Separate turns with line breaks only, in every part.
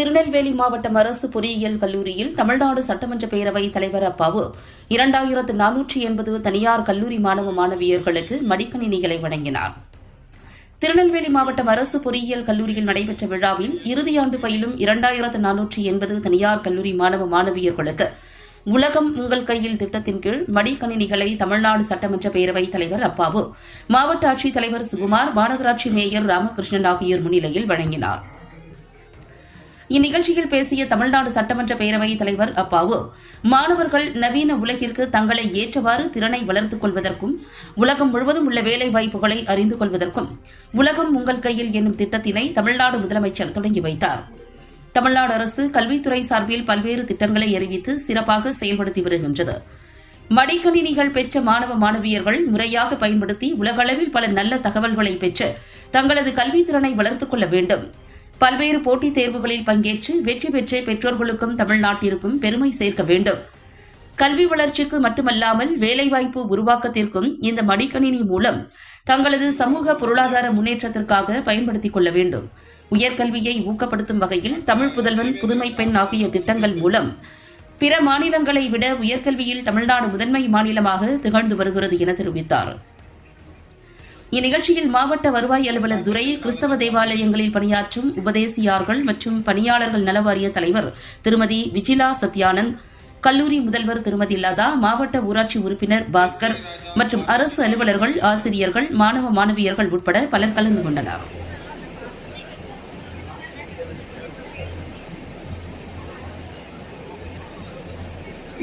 திருநெல்வேலி மாவட்டம் அரசு பொறியியல் கல்லூரியில் தமிழ்நாடு சட்டமன்ற பேரவைத் தலைவர் அப்பாவு. இரண்டாயிரத்து நானூற்றி எண்பது தனியார் கல்லூரி மாணவ மாணவியர்களுக்கு மடிக்கணினிகளை வழங்கினார். திருநெல்வேலி மாவட்டம் அரசு பொறியியல் கல்லூரியில் நடைபெற்ற விழாவில் இறுதியாண்டு பயிலும் இரண்டாயிரத்து நானூற்றி எண்பது தனியார் கல்லூரி மாணவ மாணவியர்களுக்கு உலகம் உங்கள் கையில் திட்டத்தின் கீழ் மடிக்கணினிகளை தமிழ்நாடு சட்டமன்ற பேரவைத் தலைவர் அப்பாவு. மாவட்ட ஆட்சித்தலைவர் சுகுமார் மாநகராட்சி மேயர் ராமகிருஷ்ணன் ஆகியோர் முன்னிலையில் வழங்கினார். இந்நிகழ்ச்சியில் பேசிய தமிழ்நாடு சட்டமன்ற பேரவைத் தலைவர் அப்பாவு மாணவர்கள் நவீன உலகிற்கு தங்களை ஏற்றவாறு திறனை வளர்த்துக் கொள்வதற்கும் உலகம் முழுவதும் உள்ள வேலை வாய்ப்புகளை அறிந்து கொள்வதற்கும் உலகம் உங்கள் கையில் என்னும் திட்டத்தினை தமிழ்நாடு முதலமைச்சர் தொடங்கி வைத்தார். தமிழ்நாடு அரசு கல்வித்துறை சார்பில் பல்வேறு திட்டங்களை அறிவித்து சிறப்பாக செயல்படுத்தி வருகின்றது. மடிக்கணினிகள் பெற்ற மாணவ மாணவியர்கள் முறையாக பயன்படுத்தி உலகளவில் பல நல்ல தகவல்களை பெற்று தங்களது கல்வித்திறனை வளர்த்துக் கொள்ள வேண்டும். பல்வேறு போட்டித் தேர்வுகளில் பங்கேற்று வெற்றி பெற்ற பெற்றோர்களுக்கும் தமிழ்நாட்டிற்கும் பெருமை சேர்க்க வேண்டும். கல்வி வளர்ச்சிக்கு மட்டுமல்லாமல் வேலைவாய்ப்பு உருவாக்கத்திற்கும் இந்த மடிக்கணினி மூலம் தங்களது சமூக பொருளாதார முன்னேற்றத்திற்காக பயன்படுத்திக் கொள்ள வேண்டும். உயர்கல்வியை ஊக்கப்படுத்தும் வகையில் தமிழ் புதல்வன் புதுமை பெண் ஆகிய திட்டங்கள் மூலம் பிற மாநிலங்களை விட உயர்கல்வியில் தமிழ்நாடு முதன்மை மாநிலமாக திகழ்ந்து வருகிறது என தெரிவித்தார். இந்நிகழ்ச்சியில் மாவட்ட வருவாய் அலுவலர் துரை கிறிஸ்தவ தேவாலயங்களில் பணியாற்றும் உபதேசியார்கள் மற்றும் பணியாளர்கள் நலவாரிய தலைவர் திருமதி விஜிலா சத்யானந்த் கல்லூரி முதல்வர் திருமதி லதா மாவட்ட ஊராட்சி உறுப்பினர் பாஸ்கர் மற்றும் அரசு அலுவலர்கள் ஆசிரியர்கள் மாணவ மாணவியர்கள் உட்பட பலர் கலந்து கொண்டனர்.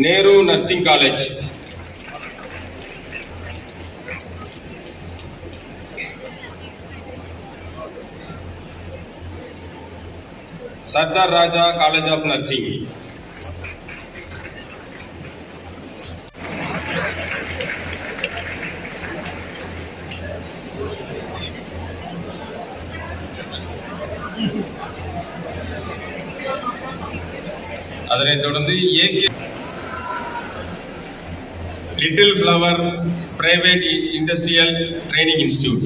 Nehru nursing college. Sardar Raja college of nursing. அதனைத் தொடர்ந்து
AK little flower private industrial training institute.